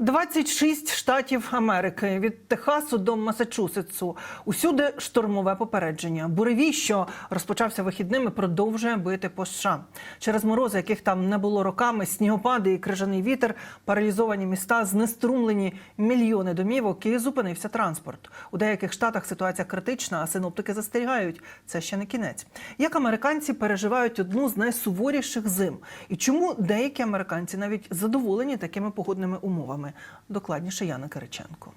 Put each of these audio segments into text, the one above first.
26 штатів Америки від Техасу до Масачусетсу. Усюди штормове попередження. Буревій, що розпочався вихідними, продовжує бити по США. Через морози, яких там не було роками, снігопади і крижаний вітер, паралізовані міста, знеструмлені мільйони домівок і зупинився транспорт. У деяких штатах ситуація критична, а синоптики застерігають. Це ще не кінець. Як американці переживають одну з найсуворіших зим, і чому деякі американці навіть задоволені такими погодними умовами? Докладніше Яна Кириченко.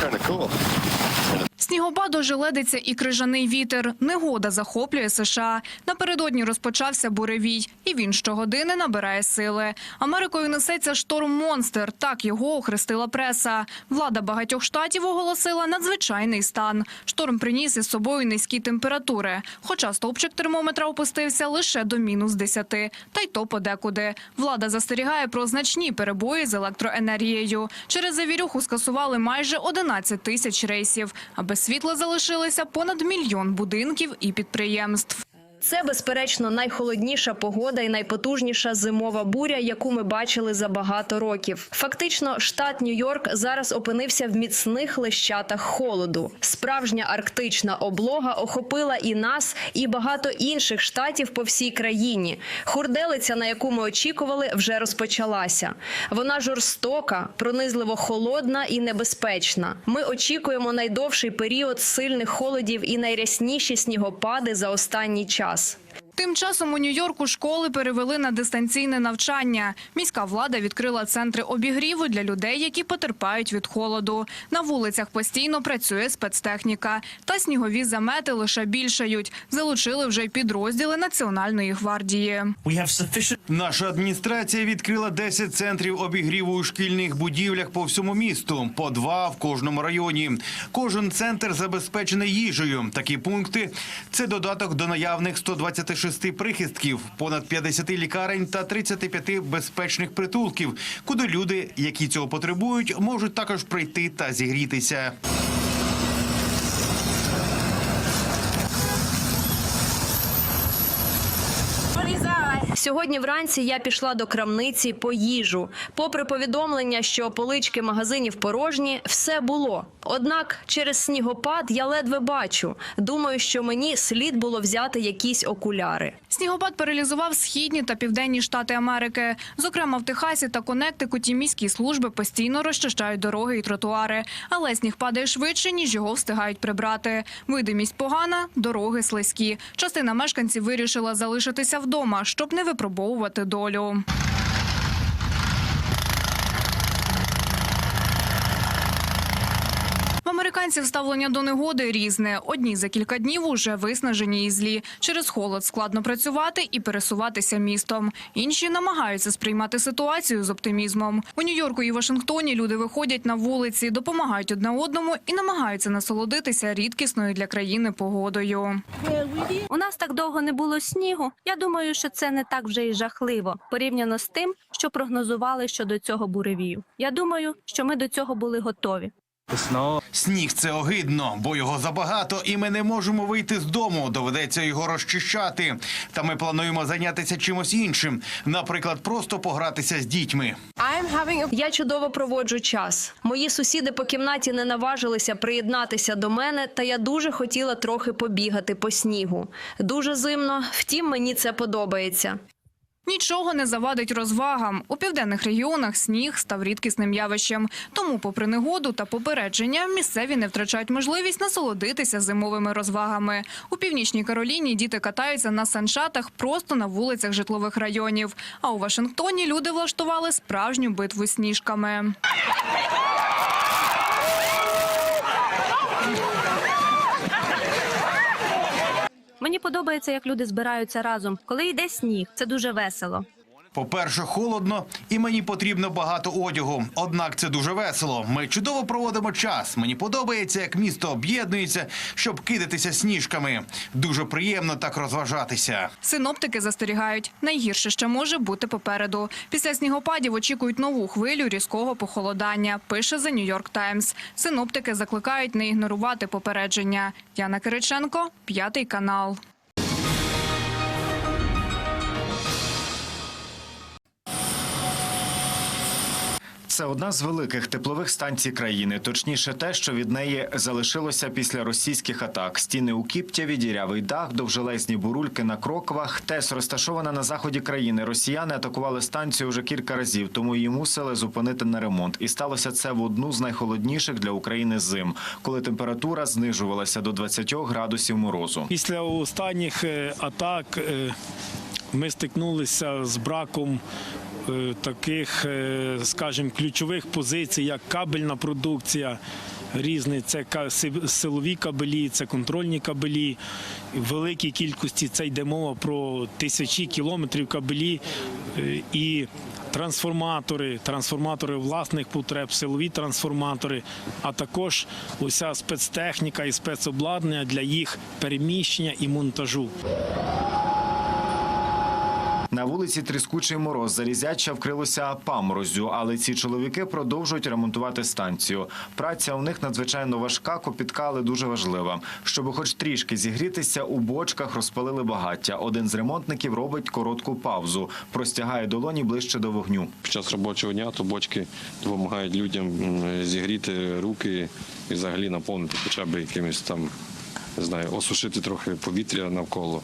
Kind of cool. Снігопад ожеледиться і крижаний вітер. Негода захоплює США. Напередодні розпочався буревій, і він щогодини набирає сили. Америкою несеться шторм монстр. Так його охрестила преса. Влада багатьох штатів оголосила надзвичайний стан. Шторм приніс із собою низькі температури. Хоча стовпчик термометра опустився лише до мінус 10. Та й то подекуди. Влада застерігає про значні перебої з електроенергією. Через завірюху скасували майже 11 тисяч рейсів. А без світла залишилися понад мільйон будинків і підприємств. Це, безперечно, найхолодніша погода і найпотужніша зимова буря, яку ми бачили за багато років. Фактично, штат Нью-Йорк зараз опинився в міцних лещатах холоду. Справжня арктична облога охопила і нас, і багато інших штатів по всій країні. Хурделиця, на яку ми очікували, вже розпочалася. Вона жорстока, пронизливо холодна і небезпечна. Ми очікуємо найдовший період сильних холодів і найрясніші снігопади за останній час. us. Тим часом у Нью-Йорку школи перевели на дистанційне навчання. Міська влада відкрила центри обігріву для людей, які потерпають від холоду. На вулицях постійно працює спецтехніка. Та снігові замети лише більшають. Залучили вже й підрозділи Національної гвардії. Наша адміністрація відкрила 10 центрів обігріву у шкільних будівлях по всьому місту, по два в кожному районі. Кожен центр забезпечений їжею. Такі пункти це додаток до наявних 126 прихистків, понад 50 лікарень та 35 безпечних притулків, куди люди, які цього потребують, можуть також прийти та зігрітися. Сьогодні вранці я пішла до крамниці по їжу. Попри повідомлення, що полички магазинів порожні, все було. Однак через снігопад я ледве бачу. Думаю, що мені слід було взяти якісь окуляри. Снігопад паралізував східні та південні штати Америки. Зокрема, в Техасі та Коннектикуті міські служби постійно розчищають дороги і тротуари. Але сніг падає швидше, ніж його встигають прибрати. Видимість погана, дороги слизькі. Частина мешканців вирішила залишитися вдома, щоб не випробовувати долю. Американців ставлення до негоди різне. Одні за кілька днів уже виснажені і злі. Через холод складно працювати і пересуватися містом. Інші намагаються сприймати ситуацію з оптимізмом. У Нью-Йорку і Вашингтоні люди виходять на вулиці, допомагають одне одному і намагаються насолодитися рідкісною для країни погодою. У нас так довго не було снігу. Я думаю, що це не так вже й жахливо порівняно з тим, що прогнозували щодо цього буревію. Я думаю, що ми до цього були готові. Сніг це огидно, бо його забагато, і ми не можемо вийти з дому. Доведеться його розчищати. Та ми плануємо зайнятися чимось іншим, наприклад, просто погратися з дітьми. Я чудово проводжу час. Мої сусіди по кімнаті не наважилися приєднатися до мене, та я дуже хотіла трохи побігати по снігу. Дуже зимно, втім, мені це подобається. Нічого не завадить розвагам. У південних регіонах сніг став рідкісним явищем. Тому, попри негоду та попередження, місцеві не втрачають можливість насолодитися зимовими розвагами. У північній Кароліні діти катаються на санчатах просто на вулицях житлових районів. А у Вашингтоні люди влаштували справжню битву сніжками. Мені подобається, як люди збираються разом. Коли йде сніг, це дуже весело. По-перше, холодно, і мені потрібно багато одягу. Однак це дуже весело. Ми чудово проводимо час. Мені подобається, як місто об'єднується, щоб кидатися сніжками. Дуже приємно так розважатися. Синоптики застерігають, найгірше ще може бути попереду. Після снігопадів очікують нову хвилю різкого похолодання. Пише The New York Times. Синоптики закликають не ігнорувати попередження. Яна Кириченко, п'ятий канал. Це одна з великих теплових станцій країни. Точніше, те, що від неї залишилося після російських атак. Стіни у Кіптяві, дірявий дах, довжелезні бурульки на кроквах. ТЕС розташована на заході країни. Росіяни атакували станцію вже кілька разів, тому її мусили зупинити на ремонт. І сталося це в одну з найхолодніших для України зим, коли температура знижувалася до 20 градусів морозу. Після останніх е, атак е, ми стикнулися з браком таких, е, скажімо, ключових позицій, як кабельна продукція. Різні це силові кабелі, це контрольні кабелі. В великій кількості це йде мова про тисячі кілометрів кабелі е, і трансформатори, трансформатори власних потреб, силові трансформатори, а також уся спецтехніка і спецобладнання для їх переміщення і монтажу. На вулиці тріскучий мороз залізяча вкрилося паморозю, але ці чоловіки продовжують ремонтувати станцію. Праця у них надзвичайно важка, копітка, але дуже важлива. Щоб хоч трішки зігрітися, у бочках розпалили багаття. Один з ремонтників робить коротку паузу, простягає долоні ближче до вогню. Під час робочого дня то бочки допомагають людям зігріти руки і взагалі наповнити хоча б якимось там, не знаю, осушити трохи повітря навколо,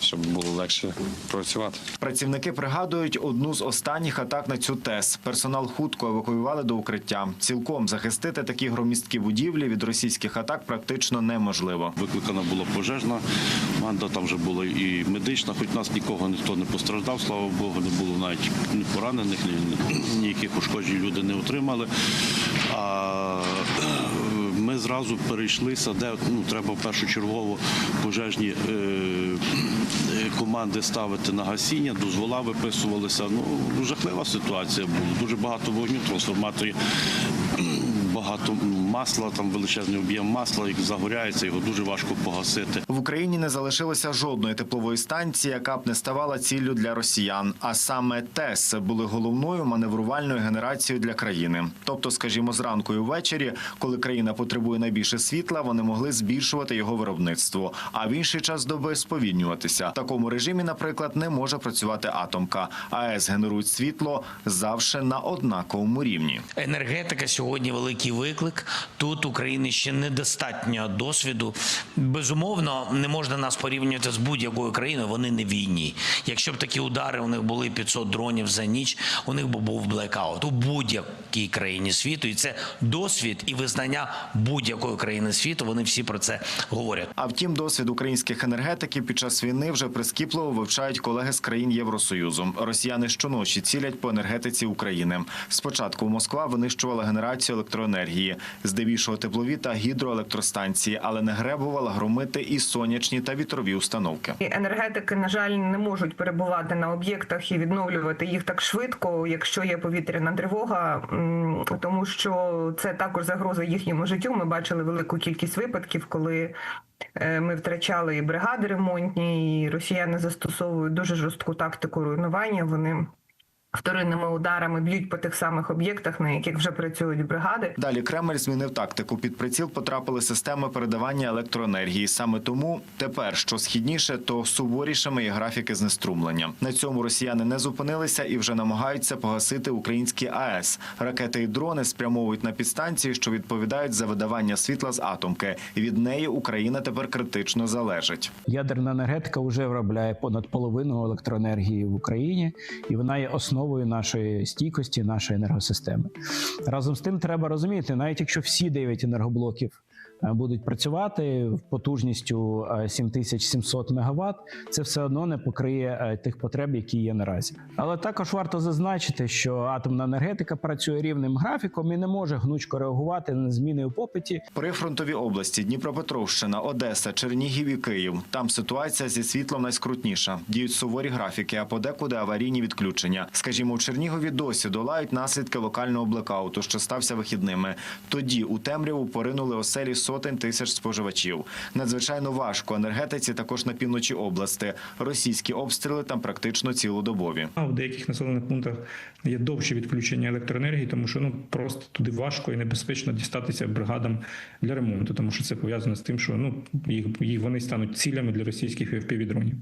щоб було легше працювати. Працівники пригадують одну з останніх атак на цю ТЕС. Персонал хутко евакуювали до укриття. Цілком захистити такі громісткі будівлі від російських атак практично неможливо. Викликана була пожежна команда, там вже була і медична, хоч нас нікого ніхто не постраждав, слава Богу, не було навіть ні поранених, ніяких ушкоджень люди не отримали. А зразу перейшлися, де ну, треба першочергово пожежні е, е, команди ставити на гасіння, дозвола виписувалися. Ну, жахлива ситуація була. Дуже багато вогню, трансформаторів, багато масла, там величезний об'єм масла, як загоряється, його дуже важко погасити. В Україні не залишилося жодної теплової станції, яка б не ставала ціллю для росіян. А саме ТЕС були головною маневрувальною генерацією для країни. Тобто, скажімо, зранку і ввечері, коли країна потребує найбільше світла, вони могли збільшувати його виробництво, а в інший час доби сповільнюватися. В такому режимі, наприклад, не може працювати атомка. АЕС генерують світло завше на однаковому рівні. Енергетика сьогодні великий виклик. Тут України ще недостатньо досвіду. Безумовно, не можна нас порівнювати з будь-якою країною. Вони не війні. Якщо б такі удари у них були 500 дронів за ніч, у них би був блекаут у будь-якій країні світу, і це досвід і визнання будь-якої країни світу. Вони всі про це говорять. А втім, досвід українських енергетиків під час війни вже прискіпливо вивчають колеги з країн Євросоюзу. Росіяни щоночі цілять по енергетиці України. Спочатку Москва винищувала генерацію електроенергії, здебільшого теплові та гідроелектростанції, але не гребувала громити і сонячні та вітрові установки. Енергетики, на жаль, не можуть перебувати на об'єктах і відновлювати їх так швидко, якщо є повітряна тривога, тому що це також загроза їхньому життю. Ми бачили велику кількість випадків, коли е, ми втрачали і бригади ремонтні, і росіяни застосовують дуже жорстку тактику руйнування. Вони вторинними ударами б'ють по тих самих об'єктах, на яких вже працюють бригади. Далі Кремль змінив тактику. Під приціл потрапили системи передавання електроенергії. Саме тому тепер, що східніше, то суворішими є графіки знеструмлення. На цьому росіяни не зупинилися і вже намагаються погасити українські АЕС. Ракети і дрони спрямовують на підстанції, що відповідають за видавання світла з атомки. Від неї Україна тепер критично залежить. Ядерна енергетика вже виробляє понад половину електроенергії в Україні, і вона є основою нашої стійкості, нашої енергосистеми. Разом з тим, треба розуміти, навіть якщо всі 9 енергоблоків будуть працювати потужністю е, 7700 МВт, це все одно не покриє е, тих потреб, які є наразі. Але також варто зазначити, що атомна енергетика працює рівним графіком і не може гнучко реагувати на зміни у попиті Прифронтові області Дніпропетровщина, Одеса, Чернігів і Київ. Там ситуація зі світлом найскрутніша. Діють суворі графіки, а подекуди аварійні відключення. Скажімо, у Чернігові досі долають наслідки локального блекауту, що стався вихідними. Тоді у темряву поринули оселі сотень тисяч споживачів. Надзвичайно важко енергетиці також на півночі області. Російські обстріли там практично цілодобові. В деяких населених пунктах є довше відключення електроенергії, тому що ну просто туди важко і небезпечно дістатися бригадам для ремонту, тому що це пов'язано з тим, що ну їх, вони стануть цілями для російських fpv дронів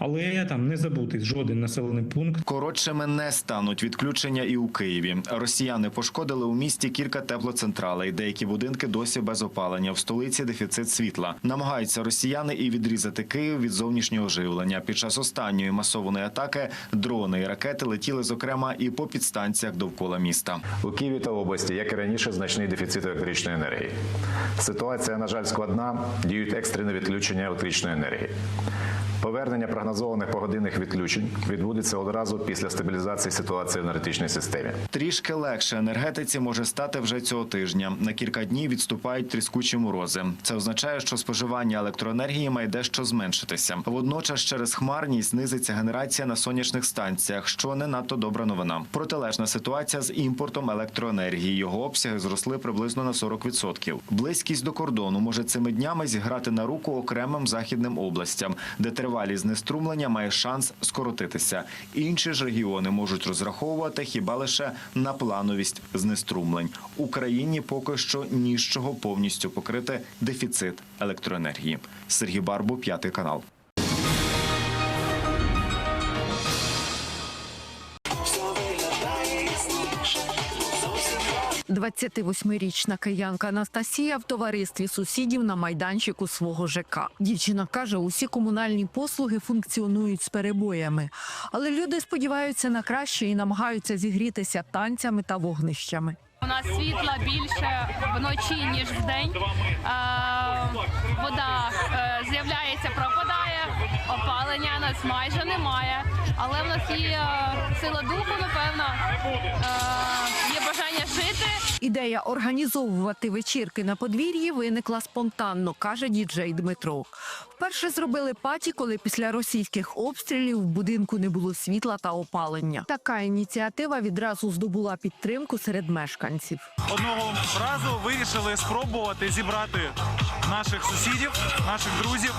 але там не забути жоден населений пункт. Коротшими не стануть відключення і у Києві. Росіяни пошкодили у місті кілька теплоцентралей. Деякі будинки досі без опалення. В столиці дефіцит світла. Намагаються росіяни і відрізати Київ від зовнішнього живлення. Під час останньої масованої атаки дрони і ракети летіли, зокрема, і по підстанціях довкола міста. У Києві та області, як і раніше, значний дефіцит електричної енергії. Ситуація, на жаль, складна. Діють екстрені відключення електричної енергії. Повернення прогнозованих погодинних відключень відбудеться одразу після стабілізації ситуації в енергетичній системі. Трішки легше енергетиці може стати вже цього тижня. На кілька днів відступають тріскучі морози. Це означає, що споживання електроенергії має дещо зменшитися. Водночас, через хмарність знизиться генерація на сонячних станціях, що не надто добра новина. Протилежна ситуація з імпортом електроенергії. Його обсяги зросли приблизно на 40%. Близькість до кордону може цими днями зіграти на руку окремим західним областям, де тривалість знеструмлення має шанс скоротитися. Інші ж регіони можуть розраховувати хіба лише на плановість знеструмлень. Україні поки що ні чого повністю покрити дефіцит електроенергії. Сергій Барбу, п'ятий канал. 28-річна киянка Анастасія в товаристві сусідів на майданчику свого ЖК. Дівчина каже, усі комунальні послуги функціонують з перебоями, але люди сподіваються на краще і намагаються зігрітися танцями та вогнищами. У нас світла більше вночі ніж вдень. Е, Вода е, з'являється, пропадає. Опалення нас майже немає. Але в нас є е, сила духу, напевно. Е, Є бажання жити. Ідея організовувати вечірки на подвір'ї виникла спонтанно, каже діджей Дмитро. Вперше зробили паті, коли після російських обстрілів в будинку не було світла та опалення. Така ініціатива відразу здобула підтримку серед мешканців. Одного разу вирішили спробувати зібрати наших сусідів, наших друзів,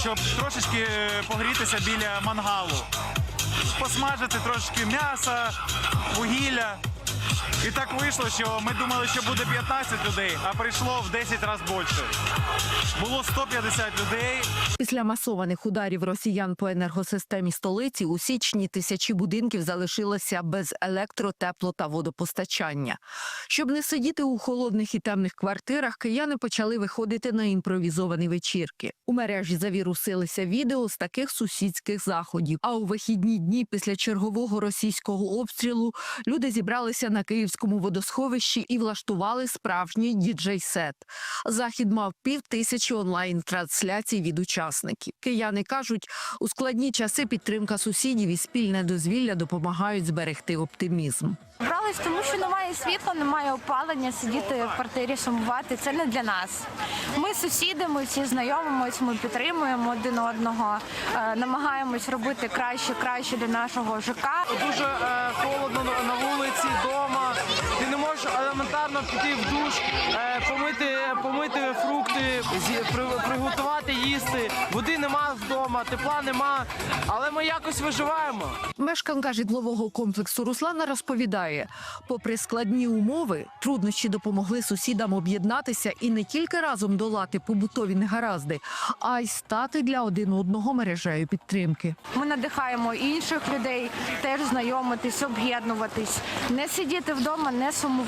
щоб трошечки погрітися біля мангалу, посмажити трошки м'яса, вугілля. І так вийшло, що ми думали, що буде 15 людей, а прийшло в 10 разів більше. Було 150 людей. Після масованих ударів росіян по енергосистемі столиці у січні тисячі будинків залишилися без електро, тепло та водопостачання. Щоб не сидіти у холодних і темних квартирах, кияни почали виходити на імпровізовані вечірки. У мережі завірусилися відео з таких сусідських заходів. А у вихідні дні після чергового російського обстрілу люди зібралися на київському водосховищі і влаштували справжній діджей-сет. Захід мав пів тисячі онлайн-трансляцій від учасників. Кияни кажуть, у складні часи підтримка сусідів і спільне дозвілля допомагають зберегти оптимізм. Брались, тому що немає світла, немає опалення, сидіти в квартирі, сумувати. Це не для нас. Ми сусіди, ми всі знайомимось, ми підтримуємо один одного, е, намагаємось робити краще, краще для нашого ЖК. Дуже е, холодно на- на вулиці, вдома. Можеш елементарно піти в душ, е, помити, помити фрукти, приготувати їсти. Води нема вдома, тепла нема, але ми якось виживаємо. Мешканка житлового комплексу Руслана розповідає, попри складні умови, труднощі допомогли сусідам об'єднатися і не тільки разом долати побутові негаразди, а й стати для один одного мережею підтримки. Ми надихаємо інших людей теж знайомитись, об'єднуватись, не сидіти вдома, не сумувати,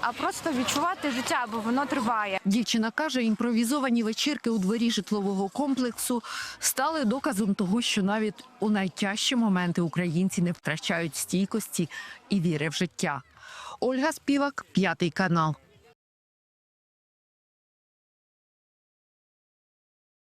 а просто відчувати життя, бо воно триває. Дівчина каже, імпровізовані вечірки у дворі житлового комплексу стали доказом того, що навіть у найтяжчі моменти українці не втрачають стійкості і віри в життя. Ольга Співак, п'ятий канал.